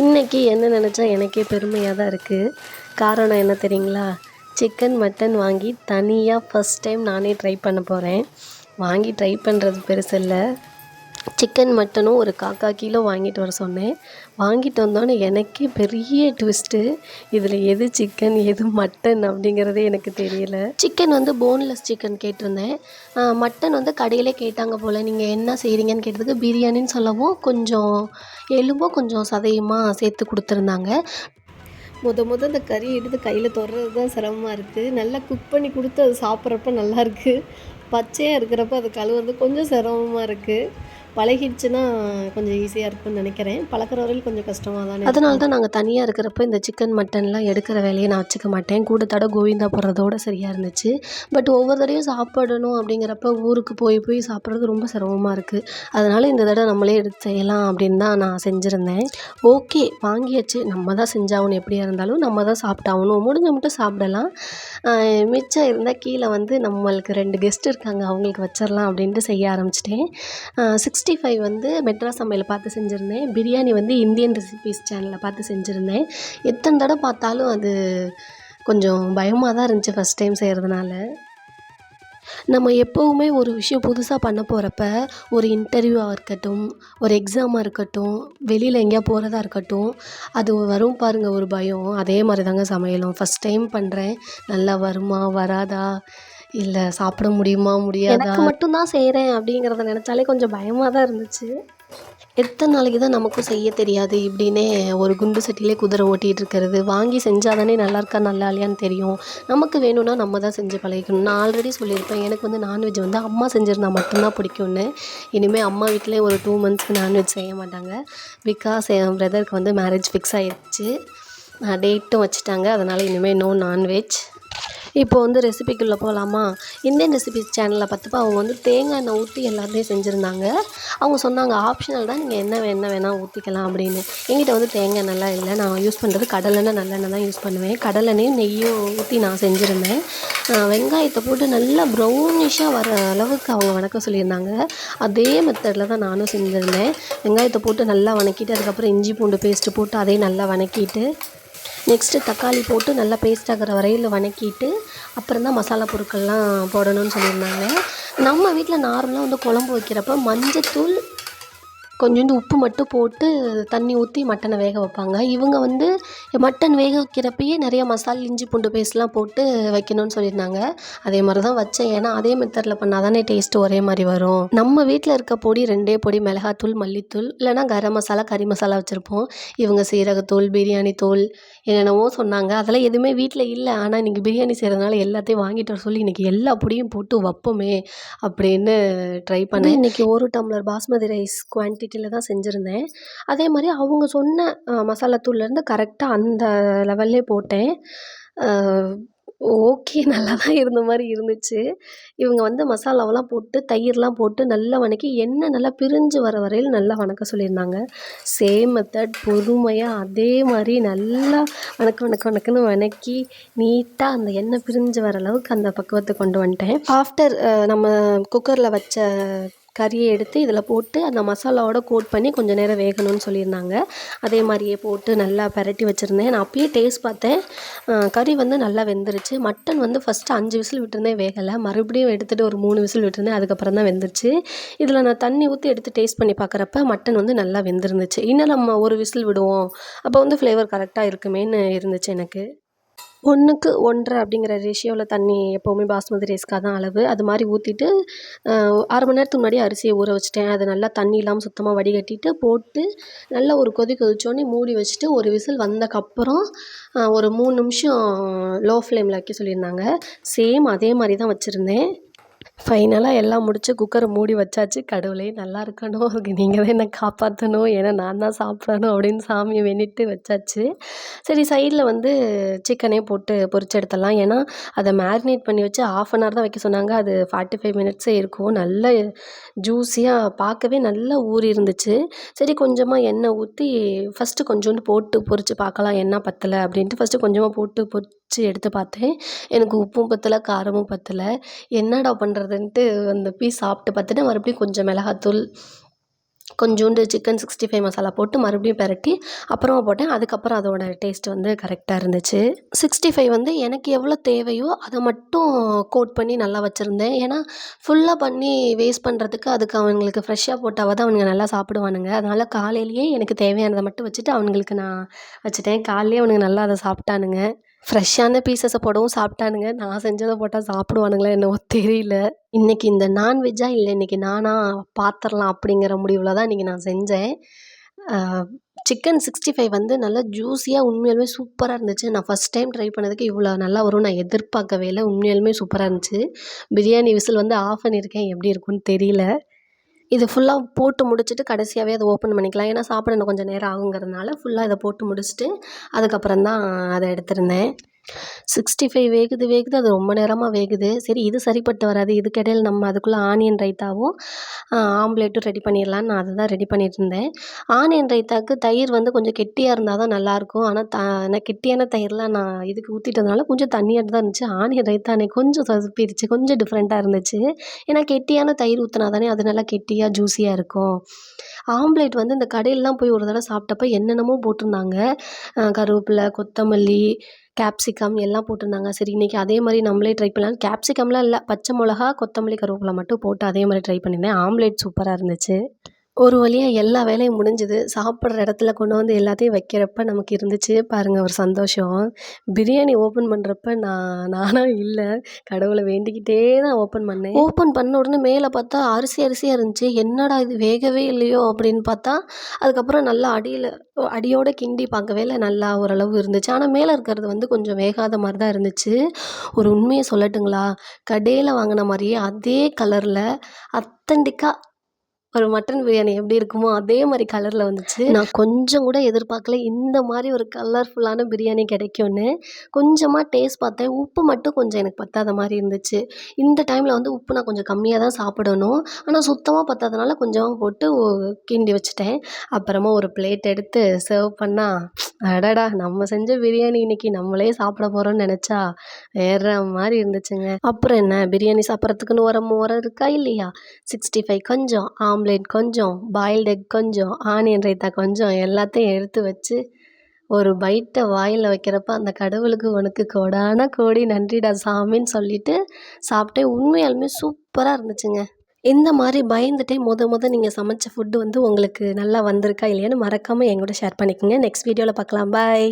இன்றைக்கி என்ன நினச்சா எனக்கே பெருமையாக தான் இருக்குது காரணம் என்ன தெரியுங்களா? சிக்கன் மட்டன் வாங்கி தனியாக ஃபஸ்ட் டைம் நானே ட்ரை பண்ண போகிறேன் வாங்கி ட்ரை பண்ணுறது பெருசு இல்லை. சிக்கன் மட்டனும் ஒரு காக்கா கிலோ வாங்கிட்டு வர சொன்னேன். வாங்கிட்டு வந்தோடனே எனக்கே பெரிய ட்விஸ்ட்டு இதில் எது சிக்கன் எது மட்டன் அப்படிங்கிறதே எனக்கு தெரியல. சிக்கன் வந்து போன்லெஸ் சிக்கன் கேட்டிருந்தேன். மட்டன் வந்து கடையிலே கேட்டாங்க போல் நீங்கள் என்ன செய்கிறீங்கன்னு கேட்டதுக்கு பிரியாணின்னு சொல்லவும் கொஞ்சம் எலும்பும் கொஞ்சம் சதையுமா சேர்த்து கொடுத்துருந்தாங்க. முத முத அந்த கறி எடுத்து கையில் தொடுறது தான் சிரமமாக இருக்குது நல்லா குக் பண்ணி கொடுத்து அது சாப்பிட்றப்ப நல்லா இருக்குது பச்சையாக இருக்கிறப்ப அது கழுவுறது கொஞ்சம் சிரமமாக இருக்குது பழகிடுச்சுன்னா கொஞ்சம் ஈஸியாக இருக்கும்னு நினைக்கிறேன். பழக்கிற வரையில் கொஞ்சம் கஷ்டமாக தான் அதனால தான் நாங்கள் தனியாக இருக்கிறப்ப இந்த சிக்கன் மட்டன்லாம் எடுக்கிற வேலையை நான் வச்சுக்க மாட்டேன். கூட தட கோவிந்தா போடுறதோட சரியாக இருந்துச்சு. பட் ஒவ்வொரு தடையும் சாப்பிடணும் அப்படிங்கிறப்ப ஊருக்கு போய் போய் சாப்பிட்றது ரொம்ப சிரமமாக இருக்குது அதனால் இந்த தடவை நம்மளே எடுத்து செய்யலாம் அப்படின்னு தான் நான் செஞ்சுருந்தேன். ஓகே வாங்கியாச்சு. நம்ம தான் செஞ்சாகணும். எப்படியா இருந்தாலும் நம்ம தான் சாப்பிட்டாகணும். முடிஞ்ச மட்டும் சாப்பிடலாம். மிச்சம் இருந்தால் கீழே வந்து நம்மளுக்கு ரெண்டு கெஸ்ட் இருக்காங்க. அவங்களுக்கு வச்சிடலாம் அப்படின்ட்டு செய்ய ஆரம்பிச்சிட்டேன். சிக்ஸ் சிக்ஸ்டி ஃபைவ் வந்து மெட்ராஸ் சமையல் பார்த்து செஞ்சுருந்தேன். பிரியாணி வந்து இந்தியன் ரெசிபீஸ் சேனலில் பார்த்து செஞ்சுருந்தேன். எத்தனை தடவை பார்த்தாலும் அது கொஞ்சம் பயமாக தான் இருந்துச்சு ஃபஸ்ட் டைம் செய்கிறதுனால நம்ம எப்போவுமே ஒரு விஷயம் புதுசாக பண்ண போகிறப்ப ஒரு இன்டர்வியூவாக இருக்கட்டும் ஒரு எக்ஸாமாக இருக்கட்டும் வெளியில் எங்கேயா போகிறதா இருக்கட்டும் அது வரும் பாருங்கள் ஒரு பயம். அதே மாதிரி தாங்க சமையலும். ஃபஸ்ட் டைம் பண்ணுறேன் நல்லா வருமா வராதா? இல்லை சாப்பிட முடியுமா முடியாதா? எனக்கு மட்டும்தான் செய்கிறேன் அப்படிங்கிறத நினச்சாலே கொஞ்சம் பயமாக தான் இருந்துச்சு. எத்தனை நாளைக்கு தான் நமக்கும் செய்ய தெரியாது. இப்படின்னே ஒரு குண்டு சட்டியிலே குதிரை ஓட்டிகிட்டு இருக்கிறது. வாங்கி செஞ்சால் தானே நல்லா இருக்கா நல்லா இல்லையான்னு தெரியும். நமக்கு வேணும்னா நம்ம தான் செஞ்சு பழகிக்கணும். நான் ஆல்ரெடி சொல்லியிருப்பேன். எனக்கு வந்து நான்வெஜ் வந்து அம்மா செஞ்சுருந்தா மட்டும்தான் பிடிக்கும்னு. இனிமேல் அம்மா வீட்டிலே ஒரு டூ மந்த்ஸ்க்கு நான்வெஜ் செய்ய மாட்டாங்க. பிகாஸ் என் பிரதருக்கு வந்து மேரேஜ் ஃபிக்ஸ் ஆயிடுச்சு டேட்டும் வச்சுட்டாங்க. அதனால் இனிமேல் நோ நான்வெஜ் இப்போ வந்து ரெசிபிக்குள்ளே போகலாமா இந்தியன் ரெசிபி சேனலில் பார்த்தப்ப அவங்க வந்து தேங்காய் எண்ணெய் ஊற்றி எல்லாத்தையும் செஞ்சுருந்தாங்க. அவங்க சொன்னாங்க ஆப்ஷனல் தான் நீங்கள் என்ன என்ன வேணால் ஊற்றிக்கலாம் அப்படின்னு. என்கிட்ட வந்து தேங்காய் எண்ணெய்லாம் இல்லை. நான் யூஸ் பண்ணுறது கடலெண்ணெய் நல்லெண்ணெய் தான் யூஸ் பண்ணுவேன். கடலெண்ணையும் நெய்யும் ஊற்றி நான் செஞ்சுருந்தேன். வெங்காயத்தை போட்டு நல்லா ப்ரௌனிஷாக வர அளவுக்கு அவங்க வணக்க சொல்லியிருந்தாங்க. அதே மெத்தடில் தான் நானும் செஞ்சுருந்தேன். வெங்காயத்தை போட்டு நல்லா வணக்கிட்டு அதுக்கப்புறம் இஞ்சி பூண்டு பேஸ்ட்டு போட்டு அதையும் நல்லா வணக்கிட்டு நெக்ஸ்ட்டு தக்காளி போட்டு நல்லா பேஸ்ட் ஆகிற வரையில் வணக்கிட்டு அப்புறம் தான் மசாலா பொருட்கள்லாம் போடணும்னு சொல்லியிருந்தாங்க. நம்ம வீட்டில் நார்மலாக வந்து குழம்பு வைக்கிறப்ப மஞ்சத்தூள் கொஞ்சோண்டு உப்பு மட்டும் போட்டு தண்ணி ஊற்றி மட்டனை வேக வைப்பாங்க. இவங்க வந்து மட்டன் வேக வைக்கிறப்பயே நிறைய மசாலா இஞ்சி பூண்டு பேஸ்ட்லாம் போட்டு வைக்கணும்னு சொல்லியிருந்தாங்க. அதே மாதிரி தான் வச்சேன். ஏன்னா அதே மெத்தடில் பண்ணால் தானே டேஸ்ட்டு ஒரே மாதிரி வரும். நம்ம வீட்டில் இருக்க பொடி ரெண்டே பொடி மிளகாத்தூள் மல்லித்தூள் இல்லைனா கரம் மசாலா கறி மசாலா வச்சுருப்போம். இவங்க சீரகத்தூள் பிரியாணி தூள் என்னென்னவோ சொன்னாங்க. அதெல்லாம் எதுவுமே வீட்டில் இல்லை. ஆனால் இன்றைக்கி பிரியாணி செய்கிறதுனால எல்லாத்தையும் வாங்கிட்டு வர சொல்லி இன்றைக்கி எல்லா பொடியும் போட்டு வைப்போமே அப்படின்னு ட்ரை பண்ணேன். இன்றைக்கி ஒரு டம்ளர் பாஸ்மதி ரைஸ் குவான்டிட்டியில் தான் செஞ்சுருந்தேன். அதே மாதிரி அவங்க சொன்ன மசாலாத்தூள்லேருந்து கரெக்டாக அந்த லெவல்லே போட்டேன். ஓகே நல்லா தான் இருந்த மாதிரி இருந்துச்சு. இவங்க வந்து மசாலாவெல்லாம் போட்டு தயிர்லாம் போட்டு நல்லா வணக்கி எண்ணெய் நல்லா பிரிஞ்சு வர வரையில் நல்லா வணக்க சொல்லியிருந்தாங்க. சேம் மெத்தட் பொறுமையாக அதே மாதிரி நல்லா வணக்க வணக்க வணக்கன்னு வணக்கி நீட்டாக அந்த எண்ணெய் பிரிஞ்சு வர அளவுக்கு அந்த பக்குவத்தை கொண்டு வந்துட்டேன். ஆஃப்டர் நம்ம குக்கரில் வச்ச கறியை எடுத்து இதில் போட்டு அந்த மசாலாவோட கோட் பண்ணி கொஞ்சம் நேரம் வேகணும்னு சொல்லியிருந்தாங்க. அதே மாதிரியே போட்டு நல்லா பிரட்டி வச்சுருந்தேன். நான் அப்பயே டேஸ்ட் பார்த்தேன். கறி வந்து நல்லா வெந்துருச்சு. மட்டன் வந்து ஃபஸ்ட்டு அஞ்சு விசில் விட்டுருந்தேன் வேகலை. மறுபடியும் எடுத்துகிட்டு ஒரு மூணு விசில் விட்டுருந்தேன் அதுக்கப்புறம் தான் வெந்துருச்சு. இதில் நான் தண்ணி ஊற்றி எடுத்து டேஸ்ட் பண்ணி பார்க்குறப்ப மட்டன் வந்து நல்லா வெந்துருந்துச்சு. இன்னும் நம்ம ஒரு விசில் விடுவோம். அப்போ வந்து ஃப்ளேவர் கரெக்டாக இருக்குமேன்னு இருந்துச்சு எனக்கு. ஒன்றுக்கு ஒன்றரை அப்படிங்கிற ரேஷியோவில் தண்ணி எப்போவுமே பாஸ்மதி ரைஸ்க்காக தான் அளவு. அது மாதிரி ஊற்றிட்டு அரை மணி நேரத்துக்கு முன்னாடி அரிசியை ஊற வச்சுட்டேன். அது நல்லா தண்ணி இல்லாமல் சுத்தமாக வடிகட்டிட்டு போட்டு நல்லா ஒரு கொதி கொதிச்சோடனே மூடி வச்சுட்டு ஒரு விசில் வந்தக்கப்புறம் ஒரு மூணு நிமிஷம் லோ ஃப்ளேமில் வைக்க சொல்லியிருந்தாங்க. சேம் அதே மாதிரி தான் வச்சுருந்தேன். ஃபைனலாக எல்லாம் முடித்து குக்கரை மூடி வச்சாச்சு. கடவுளே நல்லா இருக்கணும். அதுக்கு நீங்கள் தான் என்னை காப்பாற்றணும் ஏன்னா நான் தான் சாப்பிடணும் அப்படின்னு சாமியை வேண்டிட்டு வச்சாச்சு. சரி சைடில் வந்து சிக்கனே போட்டு பொரிச்சு எடுத்துடலாம் ஏன்னா அதை மேரினேட் பண்ணி வச்சு ஆஃப் அன் ஹவர் தான் வைக்க சொன்னாங்க. அது ஃபார்ட்டி ஃபைவ் மினிட்ஸே இருக்கும். நல்ல ஜூஸியாக பார்க்கவே நல்லா ஊறி இருந்துச்சு. சரி கொஞ்சமாக எண்ணெய் ஊற்றி ஃபஸ்ட்டு கொஞ்சோண்டு போட்டு பொரித்து பார்க்கலாம். எண்ணெய் பத்தலை அப்படின்ட்டு ஃபஸ்ட்டு கொஞ்சமாக போட்டு ஃபஸ்ட்டு எடுத்து பார்த்தேன். எனக்கு உப்பும் பத்தலை காரமும் பத்தலை. என்னடா பண்ணுறதுன்ட்டு அந்த பீஸ் சாப்பிட்டு பார்த்துட்டு மறுபடியும் கொஞ்சம் மிளகாத்தூள் கொஞ்சோண்டு சிக்கன் சிக்ஸ்டி ஃபைவ் மசாலா போட்டு மறுபடியும் பெரட்டி அப்புறமா போட்டேன். அதுக்கப்புறம் அதோட டேஸ்ட் வந்து கரெக்டாக இருந்துச்சு. சிக்ஸ்டி ஃபைவ் வந்து எனக்கு எவ்வளோ தேவையோ அதை மட்டும் கோட் பண்ணி நல்லா வச்சுருந்தேன். ஏன்னா ஃபுல்லாக பண்ணி வேஸ்ட் பண்ணுறதுக்கு அதுக்கு அவங்களுக்கு ஃப்ரெஷ்ஷாக போட்டால் தான் அவனுங்க நல்லா சாப்பிடுவானுங்க. அதனால் காலையிலேயே எனக்கு தேவையானதை மட்டும் வச்சுட்டு அவனுங்களுக்கு நான் வச்சுட்டேன். காலையிலேயே அவனுங்க நல்லா அதை சாப்பிட்டானுங்க. ஃப்ரெஷ்ஷான பீசஸை போடவும் சாப்பிட்டானுங்க. நான் செஞ்சதை போட்டால் சாப்பிடுவானுங்களா என்னவோ தெரியல. இன்றைக்கி இந்த நான்வெஜ்ஜா இல்லை இன்றைக்கி நானாக பார்த்துர்லாம் அப்படிங்கிற முடிவில் தான் இன்றைக்கி நான் செஞ்சேன். சிக்கன் சிக்ஸ்டி ஃபைவ் வந்து நல்லா ஜூஸியாக உண்மையாலுமே சூப்பராக இருந்துச்சு. நான் ஃபஸ்ட் டைம் ட்ரை பண்ணதுக்கு இவ்வளோ நல்லா வரும் நான் எதிர்பார்க்கவே இல்லை. உண்மையாலுமே சூப்பராக இருந்துச்சு. பிரியாணி விசில் வந்து ஆஃப் பண்ணியிருக்கேன். எப்படி இருக்கும்னு தெரியல. இது ஃபுல்லாக போட்டு முடிச்சுட்டு கடைசியாகவே அதை ஓப்பன் பண்ணிக்கலாம். ஏன்னா சாப்பிட இன்னும் கொஞ்சம் நேரம் ஆகுங்கிறதுனால ஃபுல்லாக இதை போட்டு முடிச்சுட்டு அதுக்கப்புறம் தான் அதை எடுத்திருந்தேன். சிக்ஸ்டி ஃபைவ் வேகுது வேகுது. அது ரொம்ப நேரமாக வேகுது. சரி இது சரிப்பட்டு வராது. இதுக்கிடையில் நம்ம அதுக்குள்ளே ஆனியன் ரைத்தாவும் ஆம்லேட்டும் ரெடி பண்ணிடலான்னு நான் அதை தான் ரெடி பண்ணிட்டு இருந்தேன் ஆனியன் ரைத்தாவுக்கு தயிர் வந்து கொஞ்சம் கெட்டியாக இருந்தால் தான் நல்லாயிருக்கும் ஆனால் த நான் கெட்டியான தயிர்லாம் நான் இதுக்கு ஊற்றிட்டதுனால கொஞ்சம் தண்ணியாக தான் இருந்துச்சு. ஆனியன் ரைத்தா அன்றைக்கி கொஞ்சம் சொதப்பிடுச்சு கொஞ்சம் டிஃப்ரெண்ட்டாக இருந்துச்சு. ஏன்னா கெட்டியான தயிர் ஊற்றினா தானே அது நல்லா கெட்டியாக ஜூஸியாக இருக்கும். ஆம்லேட் வந்து இந்த கடையிலலாம் போய் ஒரு தடவை சாப்பிட்டப்ப என்னென்னமோ போட்டிருந்தாங்க. கருவேப்பிலை கொத்தமல்லி கேப்சிகம் எல்லாம் போட்டிருந்தாங்க. சரி இன்றைக்கி அதே மாதிரி நம்மளே ட்ரை பண்ணலாம். கேப்சிகம்லாம் இல்லை. பச்சை மிளகா கொத்தமல்லி கருவேப்பிலை மட்டும் போட்டு அதே மாதிரி ட்ரை பண்ணியிருந்தேன். ஆம்லேட் சூப்பராக இருந்துச்சு. ஒரு வழியாக எல்லா வேலையும் முடிஞ்சுது. சாப்பிட்ற இடத்துல கொண்டு வந்து எல்லாத்தையும் வைக்கிறப்ப நமக்கு இருந்துச்சு. பாருங்கள் ஒரு சந்தோஷம். பிரியாணி ஓப்பன் பண்ணுறப்ப நான் நானாக இல்லை. கடவுளை வேண்டிக்கிட்டே தான் ஓப்பன் பண்ணேன். ஓப்பன் பண்ண உடனே மேலே பார்த்தா அரிசி அரிசியாக இருந்துச்சு. என்னடா இது வேகவே இல்லையோ அப்படின்னு பார்த்தா அதுக்கப்புறம் நல்லா அடியில் அடியோட கிண்டி பார்க்கவே இல்லை நல்லா ஓரளவு இருந்துச்சு. ஆனால் மேலே இருக்கிறது வந்து கொஞ்சம் வேகாத மாதிரி தான் இருந்துச்சு. ஒரு உண்மையை சொல்லட்டுங்களா? கடையில் வாங்கின மாதிரியே அதே கலரில் அத்தன்டிக்காக ஒரு மட்டன் பிரியாணி எப்படி இருக்குமோ அதே மாதிரி கலரில் வந்துச்சு. நான் கொஞ்சம் கூட எதிர்பார்க்கல இந்த மாதிரி ஒரு கலர்ஃபுல்லான பிரியாணி கிடைக்கும்னு. கொஞ்சமாக டேஸ்ட் பார்த்தேன். உப்பு மட்டும் கொஞ்சம் எனக்கு பத்தாத மாதிரி இருந்துச்சு. இந்த டைமில் வந்து உப்பு நான் கொஞ்சம் கம்மியாக தான் சாப்பிடணும். ஆனால் சுத்தமாக பத்தாதனால கொஞ்சமாக போட்டு கிண்டி வச்சுட்டேன். அப்புறமா ஒரு பிளேட் எடுத்து சர்வ் பண்ணால் அடடா நம்ம செஞ்ச பிரியாணி இன்னைக்கு நம்மளே சாப்பிட போகிறோம்னு நினச்சா வேற மாதிரி இருந்துச்சுங்க. அப்புறம் என்ன? பிரியாணி சாப்பிட்றதுக்குன்னு உரம் உரம் இருக்கா இல்லையா? சிக்ஸ்டி ஃபைவ் கொஞ்சம் ஆம்லேட் கொஞ்சம் பாயில்டு எக் கொஞ்சம் ஆனியன் ரைத்தா கொஞ்சம் எல்லாத்தையும் எடுத்து வச்சு ஒரு பைட்டை வாயில் வைக்கிறப்ப அந்த கடவுளுக்கு உனக்கு கோடான கோடி நன்றிடா சாமின்னு சொல்லிட்டு சாப்பிட்டேன். உண்மையாலுமே சூப்பராக இருந்துச்சுங்க. இந்த மாதிரி பயந்துட்டே முத முத நீங்கள் சமைச்ச ஃபுட்டு வந்து உங்களுக்கு நல்லா வந்திருக்கா இல்லையான்னு மறக்காமல் என் கூட ஷேர் பண்ணிக்கோங்க. நெக்ஸ்ட் வீடியோவில் பார்க்கலாம். பாய்